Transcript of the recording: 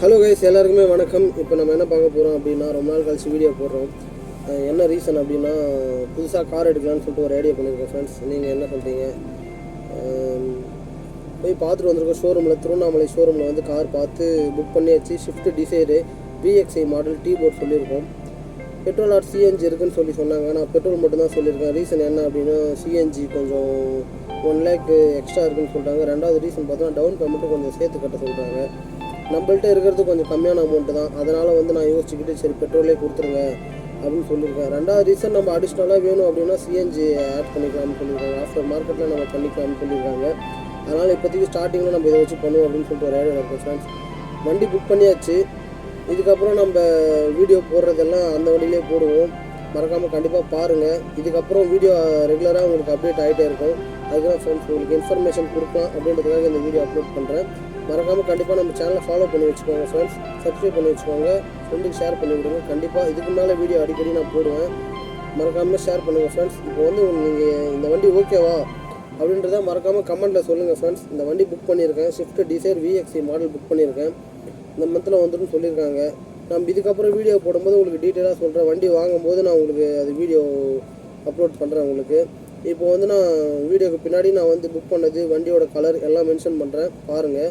Hello guys எல்லாருக்குமே வணக்கம். இப்போ நம்ம என்ன பார்க்க போகிறோம் அப்படின்னா ரொம்ப நாள் கழிச்சு வீடியோ போடுறோம். என்ன ரீசன் அப்படின்னா புதுசாக கார் எடுக்கலாம்னு சொல்லிட்டு ஒரு ஐடியா பண்ணியிருக்கோம் ஃப்ரெண்ட்ஸ் நீங்கள் என்ன சொல்கிறீங்க போய் பார்த்துட்டு வந்திருக்கோம். ஷோரூமில் திருவண்ணாமலை ஷோரூமில் வந்து கார் பார்த்து புக் பண்ணியாச்சு. ஷிஃப்ட் டிசைரு பிஎக்ஸ்ஐ மாடல் டீ போர்ட் சொல்லியிருக்கோம். பெட்ரோல் ஆர் சிஎன்ஜி இருக்குன்னு சொல்லி சொன்னாங்க. நான் பெட்ரோல் மட்டும்தான் சொல்லியிருக்கேன். ரீசன் என்ன அப்படின்னா சிஎன்ஜி கொஞ்சம் ஒன் லேக் எக்ஸ்ட்ரா இருக்குன்னு சொல்லிட்டாங்க ரெண்டாவது ரீசன் பார்த்தோன்னா டவுன் பேமெண்ட்டு கொஞ்சம் சேர்த்து கட்ட சொல்கிறாங்க நம்மள்ட்ட இருக்கிறது கொஞ்சம் கம்மியான அமௌண்ட்டு தான். அதனால் வந்து நான் யோசிச்சுக்கிட்டு சரி பெட்ரோலே கொடுத்துருங்க அப்படின்னு சொல்லியிருக்கேன் ரெண்டாவது ரீசன் நம்ம அடிஷ்னலாக வேணும் அப்படின்னா சிஎன்ஜி ஆட் பண்ணிக்கலாம்னு சொல்லியிருக்காங்க. ஆஃப்டர் மார்க்கெட்டில் நம்ம பண்ணிக்கலாம்னு சொல்லியிருக்காங்க. அதனால் இப்போதைக்கு ஸ்டார்டிங்கில் நம்ம இதை வச்சு பண்ணுவோம் அப்படின்னு சொல்லிட்டு ஒரு ஐடியா இருக்கும் ஃப்ரெண்ட்ஸ் வண்டி புக் பண்ணியாச்சு. இதுக்கப்புறம் நம்ம வீடியோ போடுறதெல்லாம் அந்த வண்டியிலே போடுவோம். மறக்காமல் கண்டிப்பாக பாருங்கள் இதுக்கப்புறம் வீடியோ ரெகுலராக உங்களுக்கு அப்டேட் ஆகிட்டே இருக்கும். அதுதான் ஃப்ரெண்ட்ஸ் உங்களுக்கு இன்ஃபர்மேஷன் கொடுக்கலாம் அப்படின்றதுக்காக இந்த வீடியோ அப்லோட் பண்ணுறேன் மறக்காமல் கண்டிப்பாக நம்ம சேனலை ஃபாலோ பண்ணி வச்சுக்கோங்க ஃப்ரெண்ட்ஸ் சப்ஸ்கிரைப் பண்ணி வச்சுக்கோங்க. ஃப்ரெண்டுக்கு ஷேர் பண்ணி விடுங்க. கண்டிப்பாக இதுக்கு மேலே வீடியோ அடிக்கடி நான் போடுவேன். மறக்காமல் ஷேர் பண்ணுங்கள் ஃப்ரெண்ட்ஸ் இப்போ வந்து நீங்கள் இந்த வண்டி ஓகேவா அப்படின்றத மறக்காமல் கமெண்ட்டில் சொல்லுங்கள் ஃப்ரெண்ட்ஸ் இந்த வண்டி புக் பண்ணியிருக்கேன். Swift Dzire VXI model book பண்ணியிருக்கேன். இந்த மந்தில் வந்துடும் சொல்லியிருக்காங்க. நம்ம இதுக்கப்புறம் வீடியோ போடும்போது உங்களுக்கு டீட்டெயிலாக சொல்கிறேன் வண்டி வாங்கும்போது நான் உங்களுக்கு அது வீடியோ அப்லோட் பண்ணுறேன் உங்களுக்கு. இப்போ வந்து நான் வீடியோக்கு பின்னாடி நான் வந்து புக் பண்ணது வண்டியோட கலர் எல்லாம் மென்ஷன் பண்ணுறேன் பாருங்கள்